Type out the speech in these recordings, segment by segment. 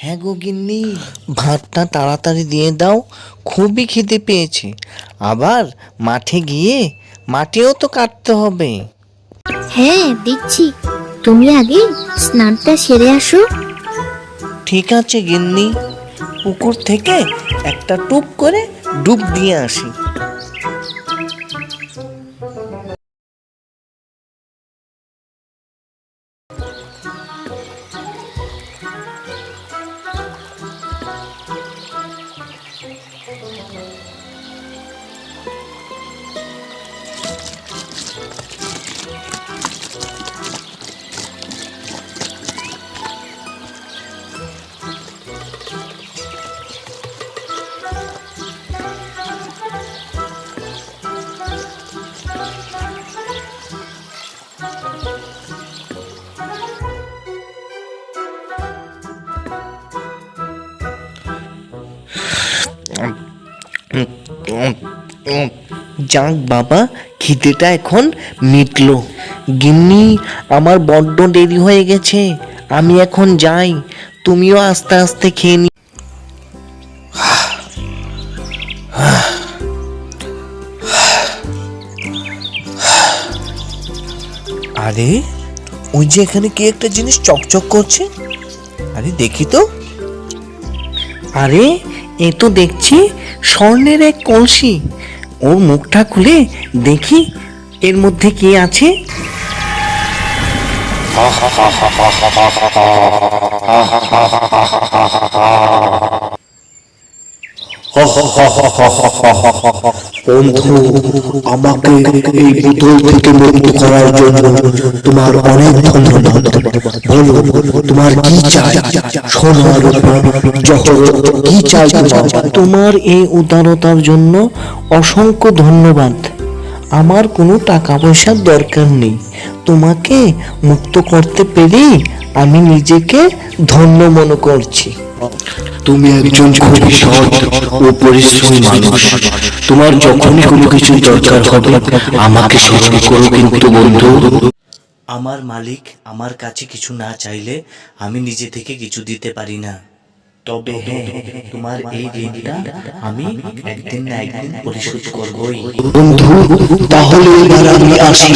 হ্যাঁ গো গিন্নি ভাতটা তাড়াতাড়ি দিয়ে দাও খুবই খিদে পেয়েছে। আবার মাঠে গিয়ে মাটিও তো কাটতে হবে। হ্যাঁ দিচ্ছি তুমি আগে স্নানটা সেরে আসো। ঠিক আছে গিন্নি পুকুর থেকে একটা টুপ করে ডুব দিয়ে আসি। যাক বাবা, খিদেটা এখন মিটলো। গিন্নি, আমার বড্ড দেরি হয়ে গেছে। আমি এখন যাই। তুমিও আস্তে আস্তে খেয়ে নি আরে ওই যে এখানে কি একটা জিনিস চকচক করছে আরে দেখি তো আরে এ তো দেখছি স্বর্ণের এক কলসি ওর মুখটা খুলে দেখি এর মধ্যে কি আছে বন্ধু, আমাকে এই বোতল থেকে মুক্ত করার জন্য তোমার অনেক ধন্যবাদ। বলো, তোমার কি চাই? সোনার কি চাই তোমার এই উদারতার জন্য অসংখ্য ধন্যবাদ। আমার কোনো টাকা পয়সার দরকার নেই। তোমাকে মুক্ত করতে পেরেই আমি নিজেকে ধন্য মনে করছি। তুমি একজন খুবই সৎ ও পরিশ্রমী মানুষ। তোমার যখনই কোনো কিছু দরকার হবে আমাকে স্মরণ করো কিন্তু বন্ধু। আমার মালিক আমার কাছে কিছু না চাইলে আমি নিজে থেকে কিছু দিতে পারি না। তবে হ্যাঁ তোমার এই ঋণটা আমি একদিন না একদিন পরিশোধ করবই। বন্ধু তাহলে এবার আমি আসি।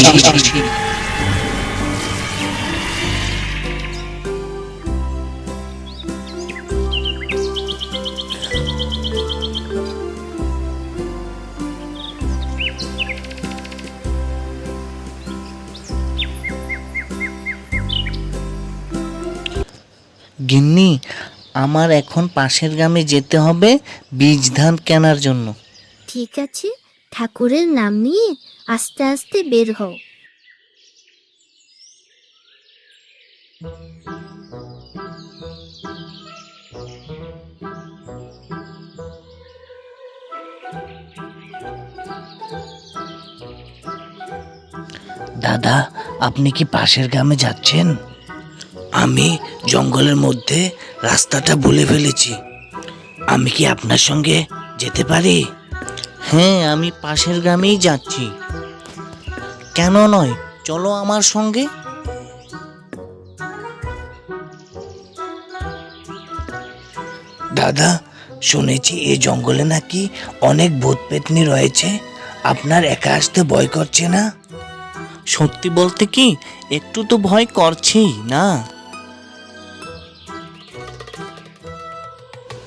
গিন্নি আমার এখন পাশের গ্রামে যেতে হবে বীজ ধান কেনার জন্য। ঠিক আছে ঠাকুরের নাম নিয়ে আস্তে আস্তে বের হও। দাদা আপনি কি পাশের গ্রামে যাচ্ছেন? আমি জঙ্গলের মধ্যে রাস্তাটা ভুলে ফেলেছি। আমি কি আপনার সঙ্গে যেতে পারি? হ্যাঁ আমি পাশের গ্রামেই যাচ্ছি। কেন নয়? চলো আমার সঙ্গে। দাদা শুনেছি এই জঙ্গলে নাকি অনেক ভূত পেতনি রয়েছে। আপনার একা আসতে ভয় করছে না? সত্যি বলতে কি একটু তো ভয় করছেই না?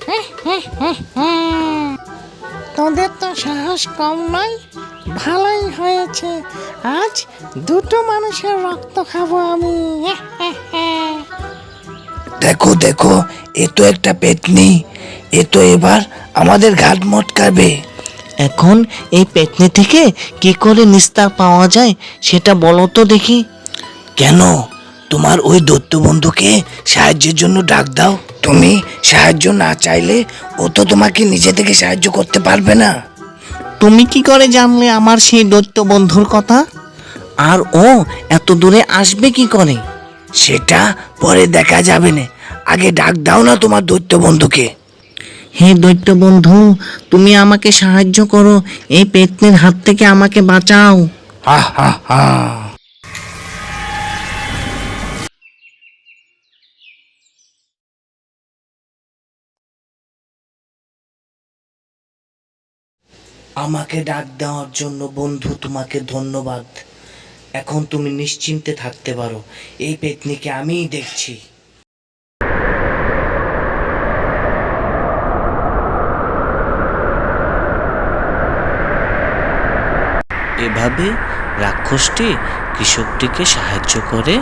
তোদের তো সাহস কম নয়? ভালোই হয়েছে। আজ দুটো মানুষের রক্ত খাব আমি। দেখো দেখো এ তো একটা পেতনি। এ তো এবার আমাদের ঘাট মটকাবে। এখন এই পেতনি থেকে কি করে নিস্তার পাওয়া যায় সেটা বলো তো দেখি। কেন? তোমার ওই দত্ত বন্ধুকে সাহায্যের জন্য ডাক দাও। তুমি সাহায্য না চাইলে ও তো তোমাকে নিজে থেকে সাহায্য করতে পারবে না। তুমি কি করে জানলে আমার সেই দৈত্য বন্ধুর কথা? আর ও এত দূরে আসবে কি করে? সেটা পরে দেখা যাবে না। আগে ডাক দাও না তোমার দৈত্য বন্ধুকে। হে দৈত্য বন্ধু তুমি আমাকে সাহায্য করো। এই পেতনির হাত থেকে আমাকে বাঁচাও। হা হা হা। আমাকে ডাক দেওয়ার জন্য বন্ধু তোমাকে ধন্যবাদ। এখন তুমি নিশ্চিন্তে থাকতে পারো। এই পেতনিকে আমিই দেখছি। এভাবে রাক্ষসটি কৃষকটিকে সাহায্য করে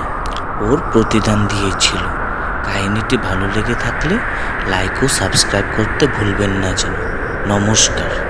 ওর প্রতিদান দিয়েছিল। কাহিনীটি ভালো লেগে থাকলে লাইক ও সাবস্ক্রাইব করতে ভুলবেন না যেন। নমস্কার।